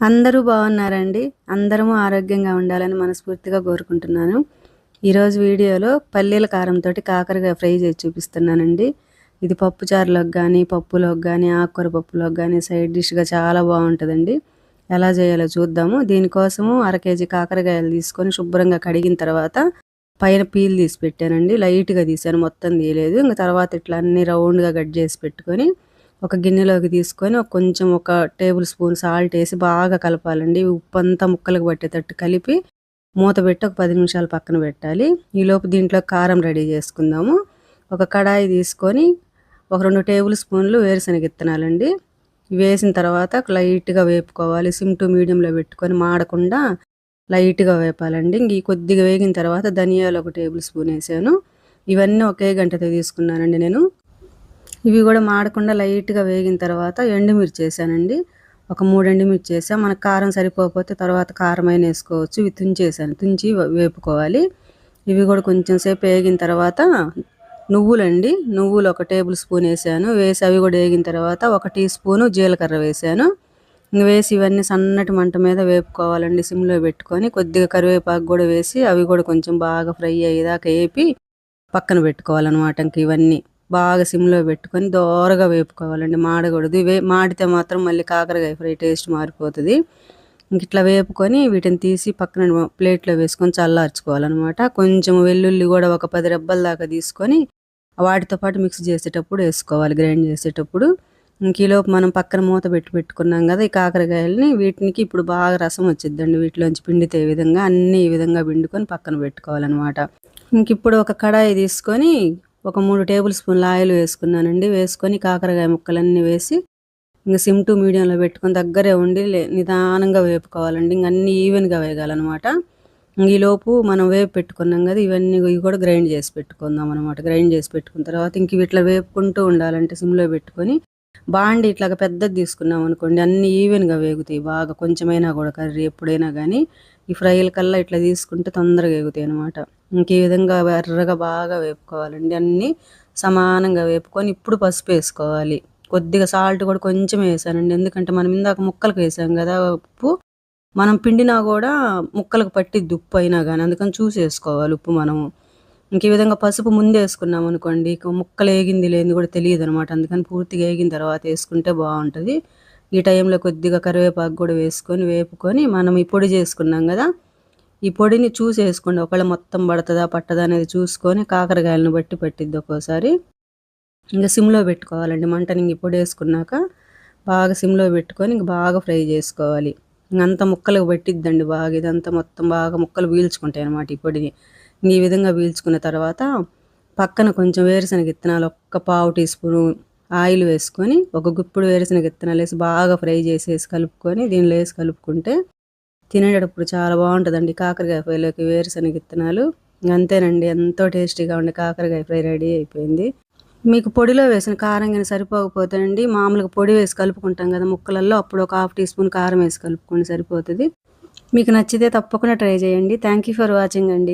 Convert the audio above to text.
అందరూ బాగున్నారండి. అందరము ఆరోగ్యంగా ఉండాలని మనస్ఫూర్తిగా కోరుకుంటున్నాను. ఈరోజు వీడియోలో పల్లీల కారంతో కాకరకాయ ఫ్రై చేసి చూపిస్తున్నానండి. ఇది పప్పుచారులోకి కానీ పప్పులోకి కానీ ఆకుకూర పప్పులోకి కానీ సైడ్ డిష్గా చాలా బాగుంటుందండి. ఎలా చేయాలో చూద్దాము. దీనికోసము అర కేజీ కాకరకాయలు తీసుకొని శుభ్రంగా కడిగిన తర్వాత పైన పీల్ తీసి పెట్టానండి. లైట్గా తీసాను. మొత్తం తీయలేదు. ఇంకా తర్వాత ఇట్లా అన్ని రౌండ్గా కట్ చేసి పెట్టుకొని ఒక గిన్నెలోకి తీసుకొని ఒక కొంచెం ఒక టేబుల్ స్పూన్ సాల్ట్ వేసి బాగా కలపాలండి. ఉప్పు అంతా ముక్కలకు పట్టేటట్టు కలిపి మూత పెట్టి ఒక పది నిమిషాలు పక్కన పెట్టాలి. ఈలోపు దీంట్లో కారం రెడీ చేసుకుందాము. ఒక కడాయి తీసుకొని ఒక రెండు టేబుల్ స్పూన్లు వేరుశనగ ఇత్తనాలండి. వేసిన తర్వాత లైట్గా వేపుకోవాలి. సిమ్ టు మీడియంలో పెట్టుకొని మాడకుండా లైట్గా వేపాలండి. ఇంక కొద్దిగా వేగిన తర్వాత ధనియాలు ఒక టేబుల్ స్పూన్ వేసాను. ఇవన్నీ ఒకే గంటతో తీసుకున్నానండి నేను. ఇవి కూడా మాడకుండా లైట్గా వేగిన తర్వాత ఎండుమిర్చి వేసానండి ఒక మూడు ఎండుమిర్చి వేసాను మనకు కారం సరిపోకపోతే తర్వాత కారమైన వేసుకోవచ్చు. ఇవి తుంచేసాను తుంచి వేపుకోవాలి. ఇవి కూడా కొంచెం సేపు వేగిన తర్వాత నువ్వులండి. నువ్వులు ఒక టేబుల్ స్పూన్ వేసాను. వేసి అవి కూడా వేగిన తర్వాత ఒక టీ స్పూను జీలకర్ర వేసాను. వేసి ఇవన్నీ సన్నటి మంట మీద వేపుకోవాలండి. సిమ్లో పెట్టుకొని కొద్దిగా కరివేపాకు కూడా వేసి అవి కూడా కొంచెం బాగా ఫ్రై అయ్యేదాకా వేపి పక్కన పెట్టుకోవాలన్నమాట ఇంక ఇవన్నీ. బాగా సిమ్లో పెట్టుకొని దోరగా వేపుకోవాలండి. మాడకూడదు. వే మాడితే మాత్రం మళ్ళీ కాకరకాయ ఫ్రై టేస్ట్ మారిపోతుంది. ఇంక ఇట్లా వేపుకొని వీటిని తీసి పక్కన ప్లేట్లో వేసుకొని చల్లార్చుకోవాలన్నమాట. కొంచెం వెల్లుల్లి కూడా ఒక పది రెబ్బల దాకా తీసుకొని వాటితో పాటు మిక్స్ చేసేటప్పుడు వేసుకోవాలి. గ్రైండ్ చేసేటప్పుడు ఇంక ఈలోపు మనం పక్కన మూత పెట్టి పెట్టుకున్నాం కదా ఈ కాకరకాయలని వీటికి ఇప్పుడు బాగా రసం వచ్చిద్దండి. వీటిలోంచి పిండితే విధంగా అన్నీ ఈ విధంగా పిండుకొని పక్కన పెట్టుకోవాలన్నమాట. ఇంక ఇప్పుడు ఒక కడాయి తీసుకొని ఒక మూడు టేబుల్ స్పూన్ల ఆయిల్ వేసుకున్నానండి. వేసుకొని కాకరకాయ ముక్కలన్నీ వేసి ఇంకా సిమ్ టు మీడియంలో పెట్టుకొని దగ్గరే ఉండి నిదానంగా వేపుకోవాలండి. ఇంక అన్నీ ఈవెన్గా వేగాలన్నమాట. ఈలోపు మనం వేపు పెట్టుకున్నాం కదా ఇవన్నీ ఇవి కూడా గ్రైండ్ చేసి పెట్టుకుందాం అనమాట గ్రైండ్ చేసి పెట్టుకున్న తర్వాత ఇంక ఇట్లా వేపుకుంటూ ఉండాలంటే సిమ్లో పెట్టుకొని బాండి ఇట్లా పెద్దది తీసుకున్నాం అనుకోండి అన్నీ ఈవెన్గా వేగుతాయి బాగా. కొంచెమైనా కూడా కర్రీ ఎప్పుడైనా కానీ ఈ ఫ్రైల కల్లా ఇట్లా తీసుకుంటే తొందరగా ఎగుతాయి అనమాట ఇంక ఈ విధంగా ఎర్రగా బాగా వేపుకోవాలండి. అన్నీ సమానంగా వేపుకొని ఇప్పుడు పసుపు వేసుకోవాలి. కొద్దిగా సాల్ట్ కూడా కొంచెం వేసానండి. ఎందుకంటే మనం ఇందాక ముక్కలకు వేసాం కదా ఉప్పు. మనం పిండినా కూడా ముక్కలకు పట్టి ఉప్పు అయినా కానీ అందుకని చూసి వేసుకోవాలి ఉప్పు మనము. ఇంక ఈ విధంగా పసుపు ముందే వేసుకున్నాం అనుకోండి ముక్కలు వేగింది లేని కూడా తెలియదు అనమాట అందుకని పూర్తిగా వేగిన తర్వాత వేసుకుంటే బాగుంటుంది. ఈ టైంలో కొద్దిగా కరివేపాకు కూడా వేసుకొని వేపుకొని మనం ఈ పొడి చేసుకున్నాం కదా ఈ పొడిని చూసి వేసుకోండి ఒకవేళ మొత్తం పడుతుందా పట్టదా అనేది చూసుకొని కాకరకాయలను బట్టి పట్టిద్ది ఒక్కోసారి. ఇంకా సిమ్లో పెట్టుకోవాలండి. మంటని ఇంక పొడి వేసుకున్నాక బాగా సిమ్లో పెట్టుకొని ఇంక బాగా ఫ్రై చేసుకోవాలి. ఇంకంతా ముక్కలకు పెట్టిద్దండి బాగా. ఇదంతా మొత్తం బాగా ముక్కలు పీల్చుకుంటాయి అనమాట ఈ పొడిని. ఈ విధంగా పీల్చుకున్న తర్వాత పక్కన కొంచెం వేరుశనగ విత్తనాలు ఒక్క పావు టీ స్పూను ఆయిల్ వేసుకొని ఒక గుప్పుడు వేరుశనగ విత్తనాలు వేసి బాగా ఫ్రై చేసేసి కలుపుకొని దీనిలో వేసి కలుపుకుంటే తినేటప్పుడు చాలా బాగుంటుందండి. కాకరకాయ ఫ్రైలోకి వేరుశనగ విత్తనాలు. అంతేనండి ఎంతో టేస్టీగా ఉండే కాకరకాయ ఫ్రై రెడీ అయిపోయింది. మీకు పొడిలో వేసిన కారం కానీ సరిపోకపోతే అండి మామూలుగా పొడి వేసి కలుపుకుంటాం కదా ముక్కలల్లో అప్పుడు ఒక హాఫ్ టీ స్పూన్ కారం వేసి కలుపుకొని సరిపోతుంది. మీకు నచ్చితే తప్పకుండా ట్రై చేయండి. థ్యాంక్ యూ ఫర్ వాచింగ్ అండి.